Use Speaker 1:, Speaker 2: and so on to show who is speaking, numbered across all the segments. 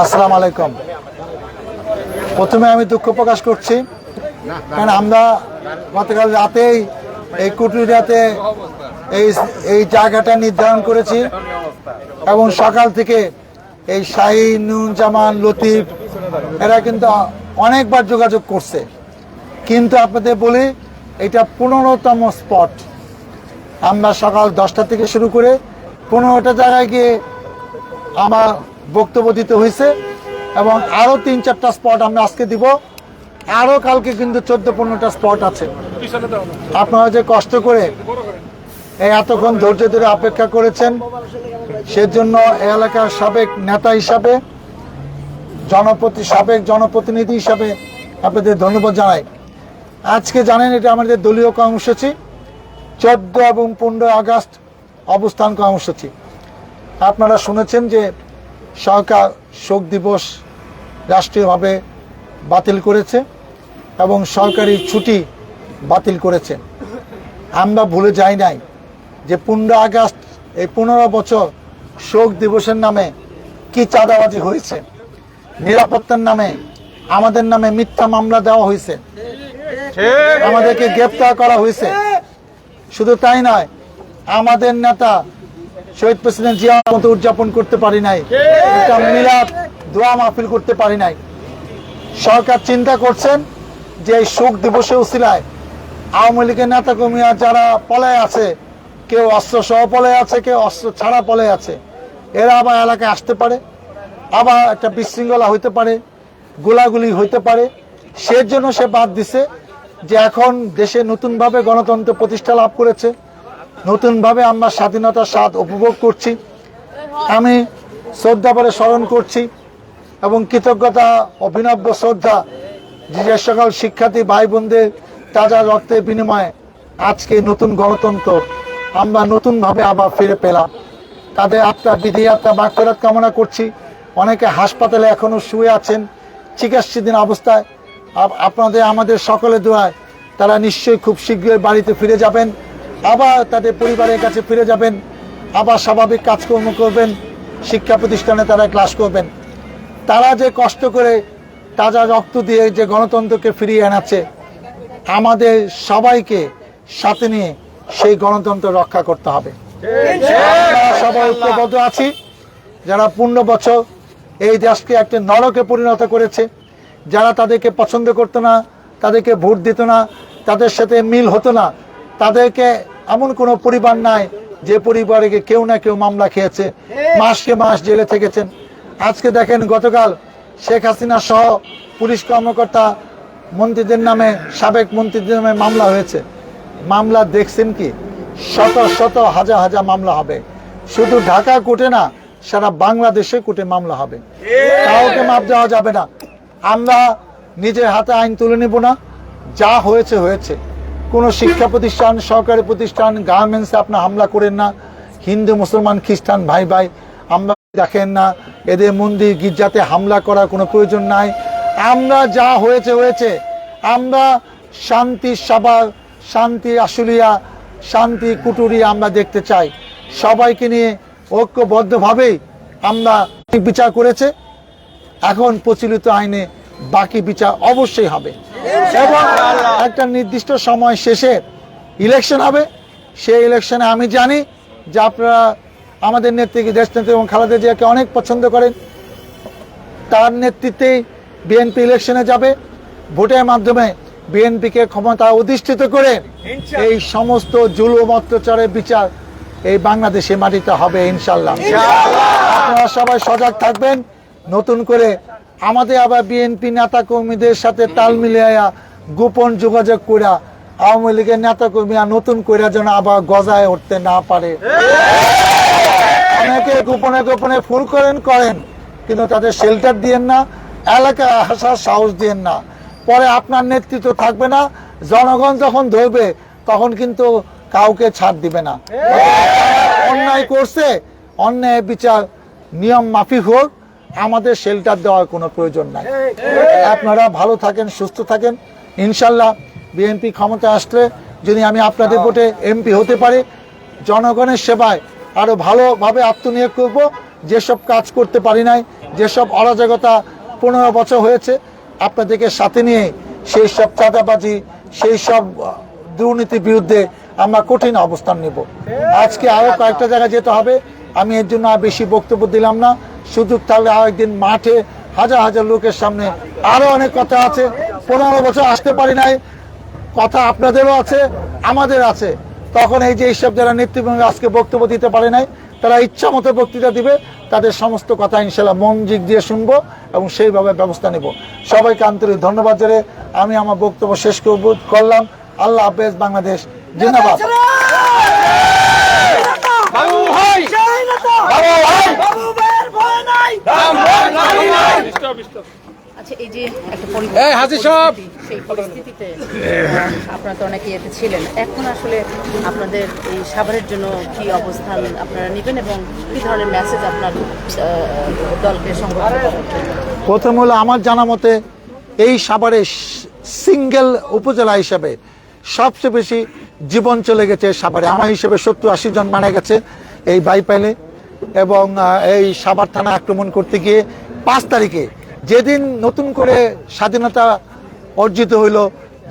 Speaker 1: আসসালামু আলাইকুম। প্রথমে আমি দুঃখ প্রকাশ করছি। কারণ আমরা গতকাল রাতেই এই কুটুরিয়াতে এই এই জায়গাটা নির্ধারণ করেছি এবং সকাল থেকে এই শাহিন নুরজামান লতিফ এরা কিন্তু অনেকবার যোগাযোগ করছে। কিন্তু আপনাদের বলি এটা পনেরোতম স্পট আমরা সকাল দশটা থেকে শুরু করে পনেরোটা জায়গায় গিয়ে আমার বক্তব্য দিতে হয়েছে এবং আরও তিন চারটা স্পট আমরা আজকে দিব। আরও কালকে কিন্তু চোদ্দ পনেরোটা স্পট আছে। আপনারা যে কষ্ট করে এতক্ষণ ধৈর্য ধরে অপেক্ষা করেছেন, সেজন্য এলাকার সাবেক নেতা হিসাবে, জনপ্রতি, সাবেক জনপ্রতিনিধি হিসাবে আপনাদের ধন্যবাদ জানাই। আজকে জানেন এটা আমাদের দলীয় কর্মসূচি, চোদ্দ এবং পনেরো আগস্ট অবস্থান কর্মসূচি। আপনারা শুনেছেন যে সরকার শোক দিবস রাষ্ট্রীয়ভাবে বাতিল করেছে এবং সরকারি ছুটি বাতিল করেছে। আমরা ভুলে যাই নাই যে পনেরো আগস্ট এই পনেরো বছর শোক দিবসের নামে কি চাঁদাবাজি হয়েছে, নিরাপত্তার নামে, আমাদের নামে মিথ্যা মামলা দেওয়া হয়েছে আমাদেরকে গ্রেপ্তার করা হয়েছে। শুধু তাই নয় আমাদের নেতা শহীদ প্রেসিডেন্ট জিয়ার মতো উদযাপন করতে পারি নাই। একটা মিলাদ দোয়া মাহফিল করতে পারি নাই। সরকার চিন্তা করছেন যে এই শোক দিবসে উসিলায় আওয়ামী লীগের নেতা কর্মীরা যারা পলায় আছে কেউ অস্ত্র সহ পলায় আছে কেউ অস্ত্র ছাড়া পলায় আছে এরা আবার এলাকায় আসতে পারে আবার একটা বিশৃঙ্খলা হইতে পারে গোলাগুলি হইতে পারে। সেজন্য সে বাদ দিছে। যে এখন দেশে নতুনভাবে গণতন্ত্র প্রতিষ্ঠা লাভ করেছে, নতুনভাবে আমরা স্বাধীনতার স্বাদ উপভোগ করছি, আমি শ্রদ্ধা বলে স্মরণ করছি এবং কৃতজ্ঞতা, অভিনব্য শ্রদ্ধা যে সকল শিক্ষার্থী ভাই বোনদের তাজা রক্তের বিনিময়ে আজকে নতুন গণতন্ত্র আমরা নতুনভাবে আবার ফিরে পেলাম। তাদের আত্মা বিধি আত্মা বাক্যরাত কামনা করছি। অনেকে হাসপাতালে এখনও শুয়ে আছেন, চিকিৎসাধীন অবস্থায়। আপনাদের আমাদের সকলে দোয়ায় তারা নিশ্চয়ই খুব শীঘ্রই বাড়িতে ফিরে যাবেন, আবার তাদের পরিবারের কাছে ফিরে যাবেন, আবার স্বাভাবিক কাজকর্ম করবেন, শিক্ষা প্রতিষ্ঠানে তারা ক্লাস করবেন। তারা যে কষ্ট করে তাজা রক্ত দিয়ে যে গণতন্ত্রকে ফিরিয়ে আনাচ্ছে আমাদের সবাইকে সাথে নিয়ে সেই গণতন্ত্র রক্ষা করতে হবে। সবাই ঐক্যবদ্ধ আছি। যারা পূর্ণ বছর এই দেশকে একটা নরকে পরিণত করেছে যারা তাদেরকে পছন্দ করতো না, তাদেরকে ভোট দিত না, তাদের সাথে মিল হতো না, তাদেরকে এমন কোনো পরিবার নাই যে পরিবারে কেউ না কেউ মামলা খেয়েছে মাসকে মাস জেলে থেকেছেন। আজকে দেখেন গতকাল শেখ হাসিনা সহ পুলিশ কর্মকর্তা মন্ত্রীদের নামে, সাবেক মন্ত্রীদের নামে মামলা হয়েছে। মামলা দেখছেন কি? শত শত হাজার হাজার মামলা হবে। শুধু ঢাকা কোর্টে না, সারা বাংলাদেশে কোর্টে মামলা হবে। কাউকে মাপ দেওয়া যাবে না। আমরা নিজের হাতে আইন তুলে নিব না। যা হয়েছে হয়েছে। কোনো শিক্ষা প্রতিষ্ঠান, সরকারি প্রতিষ্ঠান গার্মেন্টসে আপনার হামলা করেন না। হিন্দু, মুসলমান, খ্রিস্টান, ভাই ভাই, আমরা দেখেন না। এদের মন্দির, গির্জাতে হামলা করার কোনো প্রয়োজন নাই। আমরা যা হয়েছে হয়েছে। আমরা শান্তি সভা শান্তি, আশুলিয়া, শান্তি কুটুরি আমরা দেখতে চাই। সবাইকে নিয়ে ঐক্যবদ্ধভাবেই আমরা বিচার করেছে। এখন প্রচলিত আইনে বাকি বিচার অবশ্যই হবে। এবং একটা নির্দিষ্ট সময় শেষে ইলেকশন হবে। সেই ইলেকশনে আমি জানি যে আপনারা আমাদের নেত্রীকে দেশ নেত্রী এবং খালেদা জিয়াকে অনেক পছন্দ করেন। তার নেতৃত্বেই বিএনপি ইলেকশনে যাবে। ভোটের মাধ্যমে বিএনপিকে ক্ষমতা অধিষ্ঠিত করে এই সমস্ত জুলুম অত্যাচারের বিচার এই বাংলাদেশে মাটিতে হবে ইনশাল্লাহ। আপনারা সবাই সজাগ থাকবেন। নতুন করে আমাদের আবার বিএনপি নেতা কর্মীদের সাথে তাল মিলিয়ে গোপন যোগাযোগ করে আওয়ামী লীগের নেতা কর্মীরা নতুন করে যেন আবার গজায় উঠতে না পারে। অনেকে গোপনে গোপনে ফুল করেন করেন, কিন্তু তাদের শেল্টার দিয়েন না, এলাকায় আসার সাহস দিয়েন না। পরে আপনার নেতৃত্ব থাকবে না, জনগণ যখন ধরবে, তখন কিন্তু কাউকে ছাড় দিবে না। অন্যায় করছে, অন্যায় বিচার, নিয়ম মাফিক হোক আমাদের শেল্টার দেওয়ার কোনো প্রয়োজন নাই। আপনারা ভালো থাকেন সুস্থ থাকেন। ইনশাল্লাহ বিএনপি ক্ষমতা আসলে যদি আমি আপনাদের ভোটে এমপি হতে পারি জনগণের সেবায় আরও ভালোভাবে আত্মনিয়োগ করব। যেসব কাজ করতে পারি নাই যেসব অরাজকতা পনেরো বছর হয়েছে আপনাদেরকে সাথে নিয়ে সেই সব চাঁদাবাজি সেই সব দুর্নীতির বিরুদ্ধে আমরা কঠিন অবস্থান নেব। আজকে আরও কয়েকটা জায়গায় যেতে হবে। আমি এর জন্য আর বেশি বক্তব্য দিলাম না। সুযোগ থাকলে আরেকদিন মাঠে হাজার হাজার লোকের সামনে আরও অনেক কথা আছে। পনেরো বছর আসতে পারি নাই, কথা আপনাদেরও আছে, আমাদের আছে। তখন এই যে এইসব যারা নেতৃবৃন্দ আজকে বক্তব্য দিতে পারে নাই, তারা ইচ্ছা মতো বক্তৃতা দিবে, তাদের সমস্ত কথা ইনশাল্লাহ মনোযোগ দিয়ে শুনব এবং সেইভাবে ব্যবস্থা নেব। সবাইকে আন্তরিক ধন্যবাদ জানিয়ে আমি আমার বক্তব্য শেষ করব করলাম। আল্লাহ হাফেজ বাংলাদেশ জিন্দাবাদ
Speaker 2: বাবু ভাই বাবু ভাইয়ের ভয় নাই
Speaker 3: আচ্ছা এই যে একটা
Speaker 2: এই হাজির সাহেব।
Speaker 3: পরিস্থিতি, সেই পরিস্থিতিতে আপনারা তো অনেকে এতে ছিলেন। এখন আসলে আপনাদের এই সাভারের জন্য কি অবস্থান আপনারা নেবেন এবং কি ধরনের মেসেজ আপনার দলকে
Speaker 1: প্রথম হলো আমার জানা মতে এই সাভারে সিঙ্গেল উপজেলা হিসাবে সবচেয়ে বেশি জীবন চলে গেছে সাভারে। আমার হিসেবে সত্তর আশি জন মারা গেছে এই বাইপাইলে এবং এই সাভার থানা আক্রমণ করতে গিয়ে পাঁচ তারিখে যেদিন নতুন করে স্বাধীনতা অর্জিত হইল,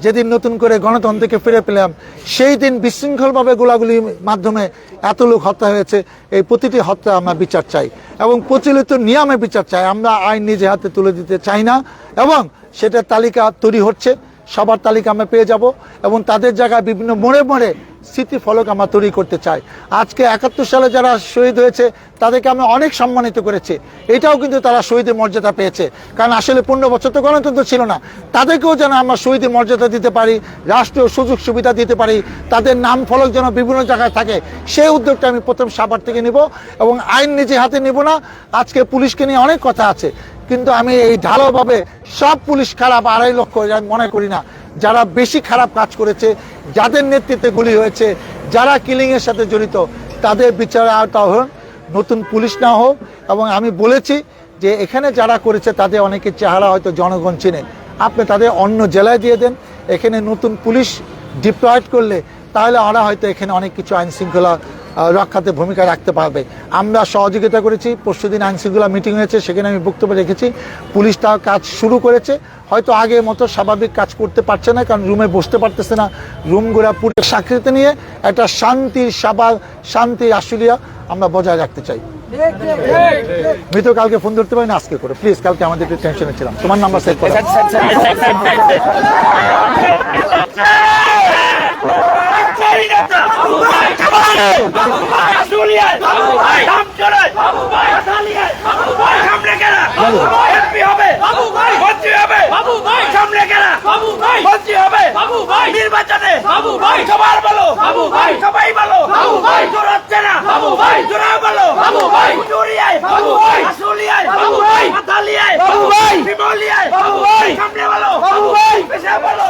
Speaker 1: যেদিন নতুন করে গণতন্ত্রকে ফিরে পেলাম, সেই দিন বিশৃঙ্খলভাবে গোলাগুলির মাধ্যমে এত লোক হত্যা হয়েছে, এই প্রতিটি হত্যা আমরা বিচার চাই এবং প্রচলিত নিয়মে বিচার চাই। আমরা আইন নিজে হাতে তুলে দিতে চাই না এবং সেটা তালিকা তৈরি হচ্ছে। সবার তালিকা আমরা পেয়ে যাব এবং তাদের জায়গায় বিভিন্ন মোড়ে মোড়ে স্মৃতি ফলক আমরা তৈরি করতে চাই। আজকে একাত্তর সালে যারা শহীদ হয়েছে, তাদেরকে আমরা অনেক সম্মানিত করেছি। এটাও কিন্তু তারা শহীদের মর্যাদা পেয়েছে। কারণ আসলে পনেরো বছর তো গণতন্ত্র ছিল না। তাদেরকেও যেন আমরা শহীদের মর্যাদা দিতে পারি, রাষ্ট্রীয় সুযোগ সুবিধা দিতে পারি, তাদের নাম ফলক যেন বিভিন্ন জায়গায় থাকে, সেই উদ্যোগটা আমি প্রথম সাভার থেকে নিব এবং আইন নিজে হাতে নিব না। আজকে পুলিশকে নিয়ে অনেক কথা আছে। কিন্তু আমি এই ঢালাওভাবে সব পুলিশ খারাপ আড়াই লক্ষ মনে করি না। যারা বেশি খারাপ কাজ করেছে, যাদের নেতৃত্বে গুলি হয়েছে, যারা কিলিং এর সাথে জড়িত, তাদের বিচারে আওতা হন নতুন পুলিশ না হোক। এবং আমি বলেছি যে এখানে যারা করেছে, তাদের অনেকের চেহারা হয়তো জনগণ চিনে। আপনি তাদের অন্য জেলায় দিয়ে দেন, এখানে নতুন পুলিশ ডিপ্লয়েড করলে, তাহলে ওরা হয়তো এখানে অনেক কিছু আইন শৃঙ্খলা রক্ষাতে ভূমিকা রাখতে পারবে আমরা সহযোগিতা করেছি পরশুদিন আইন শৃঙ্খলা মিটিং হয়েছে সেখানে আমি বক্তব্য রেখেছি পুলিশ তার কাজ শুরু করেছে হয়তো আগের মতো স্বাভাবিক কাজ করতে পারছে না কারণ রুমে বসতে পারতেছে না রুমগুলা পুরো সাকৃতি নিয়ে একটা শান্তির সাবাল শান্তির আশুলিয়া আমরা বজায় রাখতে চাই মৃত কালকে ফোন ধরতে পারি না আজকে করে প্লিজ কালকে আমাদের একটু টেনশনে ছিলাম তোমার নাম্বার সেভ ভাই
Speaker 2: নেতা বাবু ভাই খামারে বাবু ভাই আসুলিয়ায় বাবু ভাই রামচরায় বাবু ভাই আসালিয়ায় বাবু ভাই সামনে কেনা
Speaker 1: বাবু ভাই
Speaker 2: এমপি হবে বাবু বলো বাবু ভাই সবাই বলো